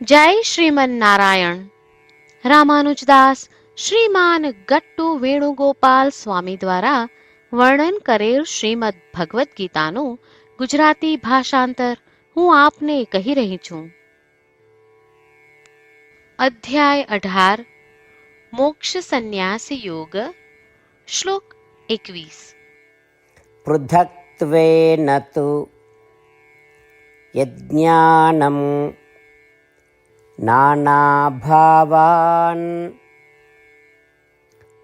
જય શ્રીમન નારાયણ રામાનુજદાસ શ્રીમાન ગટ્ટુ વેણુગોપાલ સ્વામી દ્વારા વર્ણન કરેલ શ્રીમદ ભગવદ્ ગીતાનું ગુજરાતી ભાષાંતર હું આપને કહી રહી છું. અધ્યાય અઢાર. મોક્ષ સંન્યાસ યોગ. શ્લોક એકવીસ. પૃથક્ત્વેન યજ્ઞાનમ नानाभावान्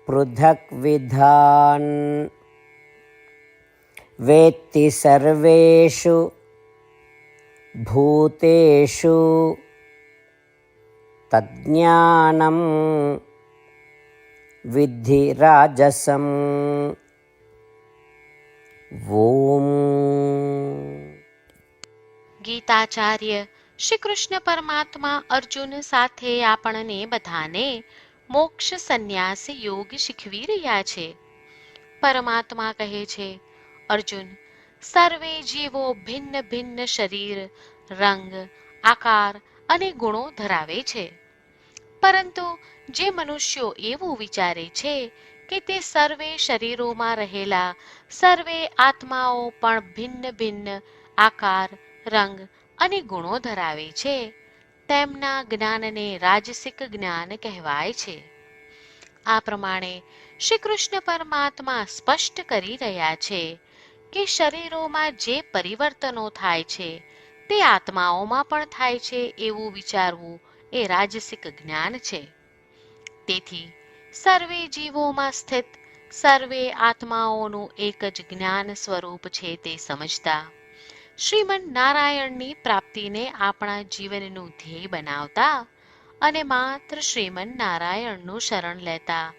पृथक्विधान् वेत्ति सर्वेषु भूतेषु तज्ज्ञानं विद्धिराजसं ॐ गीताचार्य શ્રી કૃષ્ણ પરમાત્મા અર્જુન સાથે આપણને બધાને મોક્ષ સંન્યાસ યોગ શીખવી રહ્યા છે. પરમાત્મા કહે છે, અર્જુન, સર્વે જીવો ભિન્ન ભિન્ન શરીર, રંગ, આકાર અને ગુણો ધરાવે છે. પરંતુ જે મનુષ્યો એવું વિચારે છે કે તે સર્વે શરીરોમાં રહેલા સર્વે આત્માઓ પણ ભિન્ન ભિન્ન આકાર, રંગ અને ગુણો ધરાવે છે. તેમના જ્ઞાનને રાજસિક જ્ઞાન કહેવાય છે. આ પ્રમાણે શ્રી કૃષ્ણ પરમાત્મા સ્પષ્ટ કરી રહ્યા છે કે શરીરોમાં જે પરિવર્તનો થાય છે, તે આત્માઓમાં પણ થાય છે એવું વિચારવું એ રાજસિક જ્ઞાન છે. તેથી સર્વે જીવોમાં સ્થિત સર્વે આત્માઓનું એક જ જ્ઞાન સ્વરૂપ છે તે સમજતા શ્રીમન નારાયણની પ્રાપ્તિને આપણા જીવનનું ધ્યેય બનાવતા અને માત્ર શ્રીમન નારાયણનું શરણ લેતા.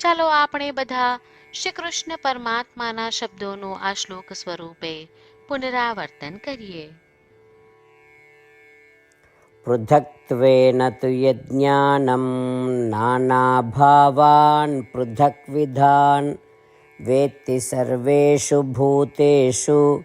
ચાલો આપણે બધા શ્રી કૃષ્ણ પરમાત્માના શબ્દોનું આ શ્લોક સ્વરૂપે પુનરાવર્તન કરીએ. પૃથક્ત્વેન તુ યજ્ઞાનમ નાના નાનાભાવાન પૃથક્વિધાન વેત્તિ સર્વેશુ ભૂતેષુ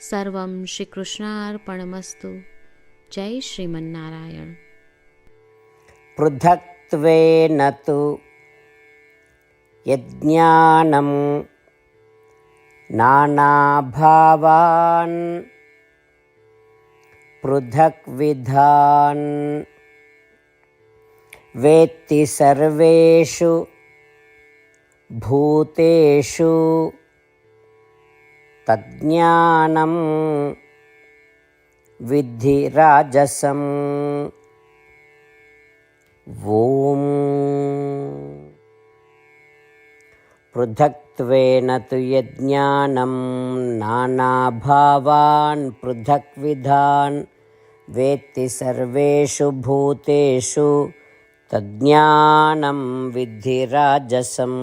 सर्वं श्रीकृष्णार्पणमस्तु। जय श्रीमन्नारायण। पृथक्त्वेन तु यज्ञानं नानाभावान् पृथक्विधान् वेत्ति सर्वेषु भूतेषु తజ్ఞానం విద్ధి రాజసం. ఓం పృథక్త్వేన తు యజ్ఞానం నానాభావాన్ పృథక్విధాన్ వేత్తి సర్వేషు భూతేషు తజ్ఞానం విద్ధి రాజసం.